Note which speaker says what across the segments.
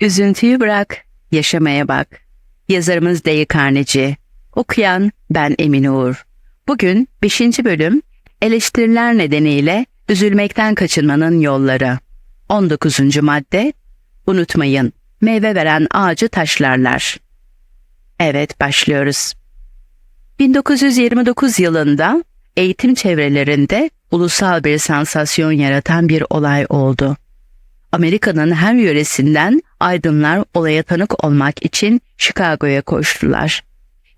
Speaker 1: Üzüntüyü bırak, yaşamaya bak. Yazarımız Dale Carnegie. Okuyan ben Emin Uğur. Bugün 5. bölüm eleştiriler nedeniyle üzülmekten kaçınmanın yolları. 19. madde Unutmayın, meyve veren ağacı taşlarlar. Evet, başlıyoruz. 1929 yılında eğitim çevrelerinde ulusal bir sansasyon yaratan bir olay oldu. Amerika'nın her yöresinden aydınlar olaya tanık olmak için Chicago'ya koştular.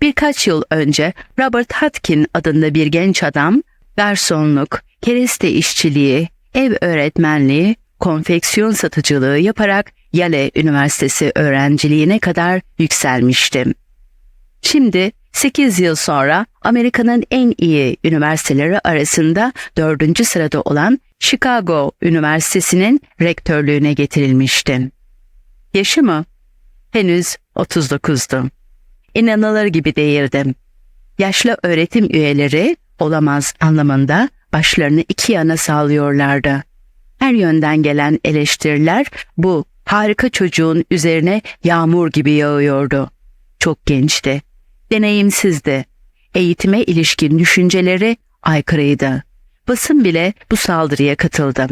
Speaker 1: Birkaç yıl önce Robert Hutkin adında bir genç adam garsonluk, kereste işçiliği, ev öğretmenliği, konfeksiyon satıcılığı yaparak Yale Üniversitesi öğrenciliğine kadar yükselmişti. Şimdi 8 yıl sonra Amerika'nın en iyi üniversiteleri arasında dördüncü sırada olan Chicago Üniversitesi'nin rektörlüğüne getirilmişti. Yaşı mı? Henüz 39'du. İnanılır gibi değildim. Yaşlı öğretim üyeleri olamaz anlamında başlarını iki yana sağlıyorlardı. Her yönden gelen eleştiriler bu harika çocuğun üzerine yağmur gibi yağıyordu. Çok gençti, deneyimsizdi. Eğitime ilişkin düşünceleri aykırıydı. Basın bile bu saldırıya katıldı.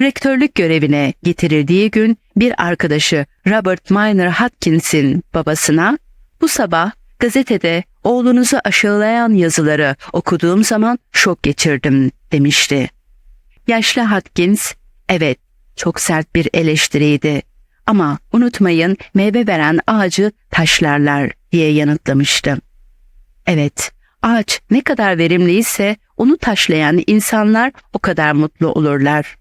Speaker 1: Rektörlük görevine getirildiği gün bir arkadaşı Robert Minor Hopkins'in babasına bu sabah gazetede oğlunuzu aşağılayan yazıları okuduğum zaman şok geçirdim demişti. Yaşlı Hopkins, evet çok sert bir eleştiriydi ama unutmayın meyve veren ağacı taşlarlar diye yanıtlamıştı. Evet, ağaç ne kadar verimliyse onu taşlayan insanlar o kadar mutlu olurlar.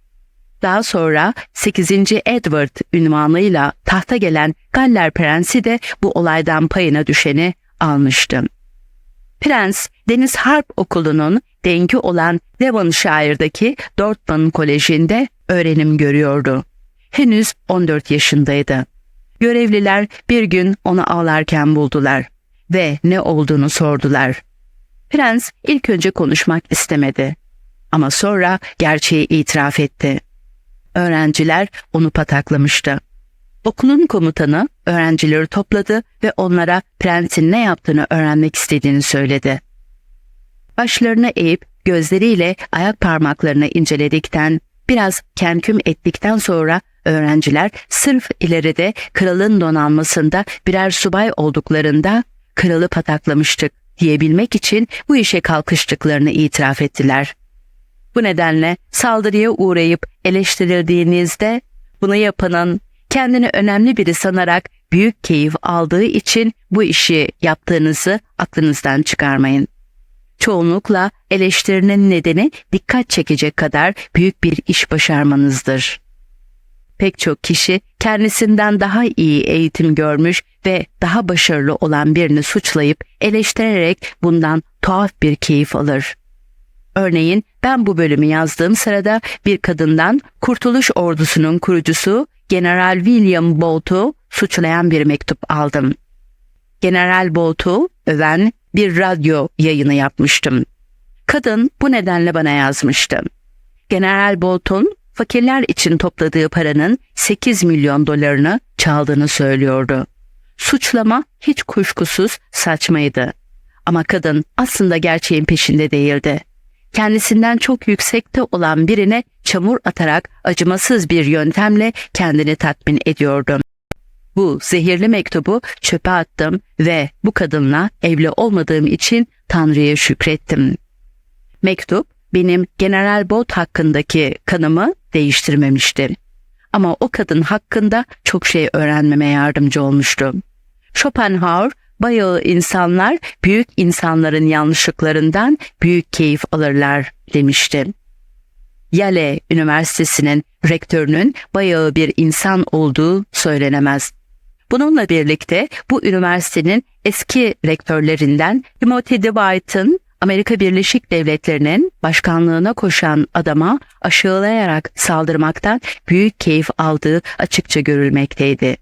Speaker 1: Daha sonra 8. Edward ünvanıyla tahta gelen Galler Prensi de bu olaydan payına düşeni almıştı. Prens, Deniz Harp Okulu'nun dengi olan Devonshire'daki Dortmund Koleji'nde öğrenim görüyordu. Henüz 14 yaşındaydı. Görevliler bir gün onu ağlarken buldular ve ne olduğunu sordular. Prens ilk önce konuşmak istemedi ama sonra gerçeği itiraf etti. Öğrenciler onu pataklamıştı. Okulun komutanı öğrencileri topladı ve onlara prensin ne yaptığını öğrenmek istediğini söyledi. Başlarını eğip gözleriyle ayak parmaklarını inceledikten, biraz kemküm ettikten sonra öğrenciler sırf ileride kralın donanmasında birer subay olduklarında kralı pataklamıştık diyebilmek için bu işe kalkıştıklarını itiraf ettiler. Bu nedenle saldırıya uğrayıp eleştirildiğinizde bunu yapanın kendini önemli biri sanarak büyük keyif aldığı için bu işi yaptığınızı aklınızdan çıkarmayın. Çoğunlukla eleştirinin nedeni dikkat çekecek kadar büyük bir iş başarmanızdır. Pek çok kişi kendisinden daha iyi eğitim görmüş ve daha başarılı olan birini suçlayıp eleştirerek bundan tuhaf bir keyif alır. Örneğin ben bu bölümü yazdığım sırada bir kadından Kurtuluş Ordusu'nun kurucusu General William Bolt'u suçlayan bir mektup aldım. General Bolt'u öven bir radyo yayını yapmıştım. Kadın bu nedenle bana yazmıştı. General Bolt'un fakirler için topladığı paranın 8 milyon dolarını çaldığını söylüyordu. Suçlama hiç kuşkusuz saçmaydı. Ama kadın aslında gerçeğin peşinde değildi. Kendisinden çok yüksekte olan birine çamur atarak acımasız bir yöntemle kendini tatmin ediyordu. Bu zehirli mektubu çöpe attım ve bu kadınla evli olmadığım için Tanrı'ya şükrettim. Mektup benim General Bot hakkındaki kanımı değiştirmemişti. Ama o kadın hakkında çok şey öğrenmeme yardımcı olmuştu. Schopenhauer, bayağı insanlar büyük insanların yanlışlıklarından büyük keyif alırlar demişti. Yale Üniversitesi'nin rektörünün bayağı bir insan olduğu söylenemez. Bununla birlikte bu üniversitenin eski rektörlerinden Timothy Dwight'ın Amerika Birleşik Devletleri'nin başkanlığına koşan adama aşağılayarak saldırmaktan büyük keyif aldığı açıkça görülmekteydi.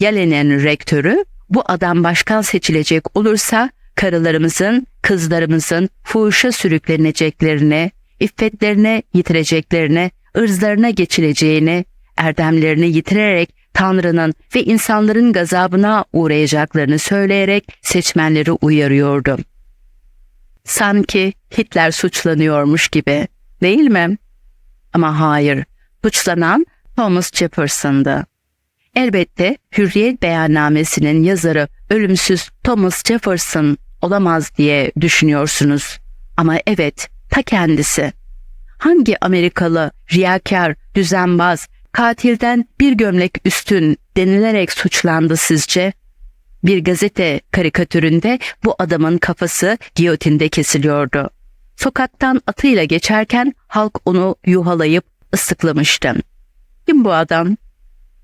Speaker 1: Yale'nin rektörü bu adam başkan seçilecek olursa karılarımızın, kızlarımızın fuhuşa sürükleneceklerini, iffetlerine yitireceklerini, ırzlarına geçileceğini, erdemlerini yitirerek Tanrı'nın ve insanların gazabına uğrayacaklarını söyleyerek seçmenleri uyarıyordu. Sanki Hitler suçlanıyormuş gibi, değil mi? Ama hayır, suçlanan Thomas Jefferson'dı. Elbette Hürriyet Beyannamesi'nin yazarı ölümsüz Thomas Jefferson olamaz diye düşünüyorsunuz. Ama evet, ta kendisi. Hangi Amerikalı, riyakar, düzenbaz, katilden bir gömlek üstün denilerek suçlandı sizce? Bir gazete karikatüründe bu adamın kafası giyotinde kesiliyordu. Sokaktan atıyla geçerken halk onu yuhalayıp ıslıklamıştı. Kim bu adam?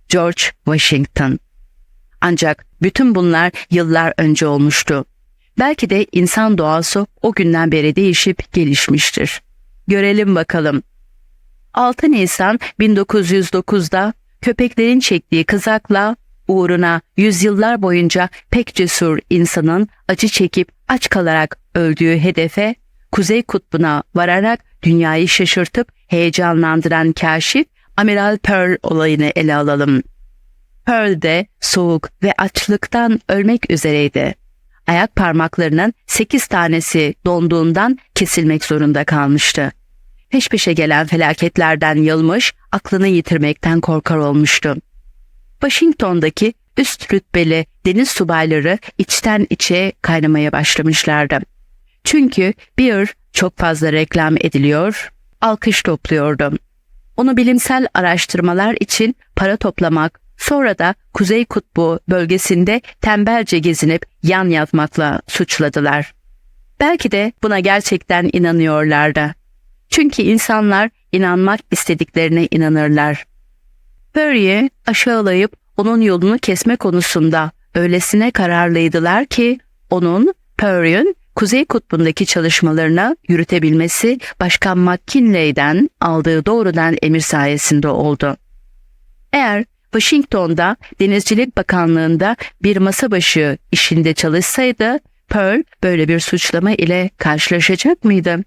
Speaker 1: George Washington. Ancak bütün bunlar yıllar önce olmuştu. Belki de insan doğası o günden beri değişip gelişmiştir. Görelim bakalım. 6 Nisan 1909'da köpeklerin çektiği kızakla uğruna yüzyıllar boyunca pek cesur insanın acı çekip aç kalarak öldüğü hedefe Kuzey Kutbu'na vararak dünyayı şaşırtıp heyecanlandıran kaşif Amiral Pearl olayını ele alalım. Pearl de soğuk ve açlıktan ölmek üzereydi. Ayak parmaklarının sekiz tanesi donduğundan kesilmek zorunda kalmıştı. Peş peşe gelen felaketlerden yılmış, aklını yitirmekten korkar olmuştu. Washington'daki üst rütbeli deniz subayları içten içe kaynamaya başlamışlardı. Çünkü Beer çok fazla reklam ediliyor, alkış topluyordu. Onu bilimsel araştırmalar için para toplamak, sonra da Kuzey Kutbu bölgesinde tembelce gezinip yan yatmakla suçladılar. Belki de buna gerçekten inanıyorlardı. Çünkü insanlar inanmak istediklerine inanırlar. Perry'i aşağılayıp onun yolunu kesme konusunda öylesine kararlıydılar ki onun Perry'in Kuzey Kutbu'ndaki çalışmalarını yürütebilmesi Başkan McKinley'den aldığı doğrudan emir sayesinde oldu. Eğer Washington'da Denizcilik Bakanlığı'nda bir masa başı işinde çalışsaydı Pearl böyle bir suçlama ile karşılaşacak mıydı?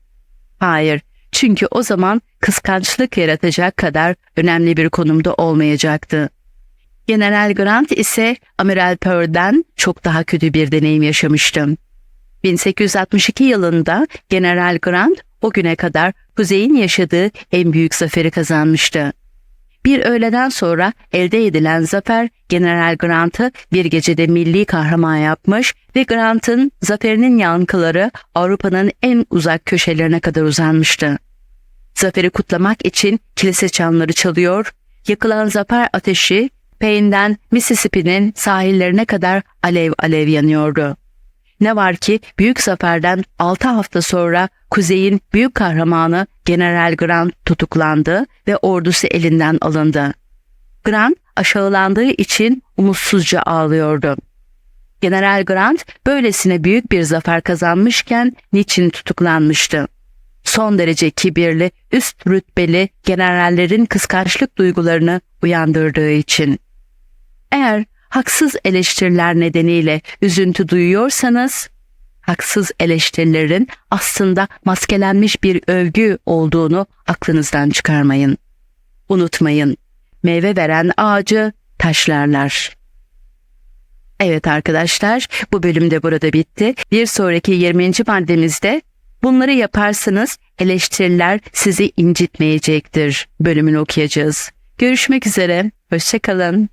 Speaker 1: Hayır, çünkü o zaman kıskançlık yaratacak kadar önemli bir konumda olmayacaktı. General Grant ise Amiral Pearl'den çok daha kötü bir deneyim yaşamıştı. 1862 yılında General Grant o güne kadar Kuzey'in yaşadığı en büyük zaferi kazanmıştı. Bir öğleden sonra elde edilen zafer General Grant'ı bir gecede milli kahraman yapmış ve Grant'ın zaferinin yankıları Avrupa'nın en uzak köşelerine kadar uzanmıştı. Zaferi kutlamak için kilise çanları çalıyor, yakılan zafer ateşi Payne'den Mississippi'nin sahillerine kadar alev alev yanıyordu. Ne var ki büyük zaferden 6 hafta sonra Kuzey'in büyük kahramanı General Grant tutuklandı ve ordusu elinden alındı. Grant aşağılandığı için umutsuzca ağlıyordu. General Grant böylesine büyük bir zafer kazanmışken niçin tutuklanmıştı? Son derece kibirli, üst rütbeli generallerin kıskançlık duygularını uyandırdığı için. Eğer haksız eleştiriler nedeniyle üzüntü duyuyorsanız, haksız eleştirilerin aslında maskelenmiş bir övgü olduğunu aklınızdan çıkarmayın. Unutmayın, meyve veren ağacı taşlarlar. Evet arkadaşlar, bu bölümde burada bitti. Bir sonraki 20. maddemizde bunları yaparsanız eleştiriler sizi incitmeyecektir bölümünü okuyacağız. Görüşmek üzere, hoşçakalın.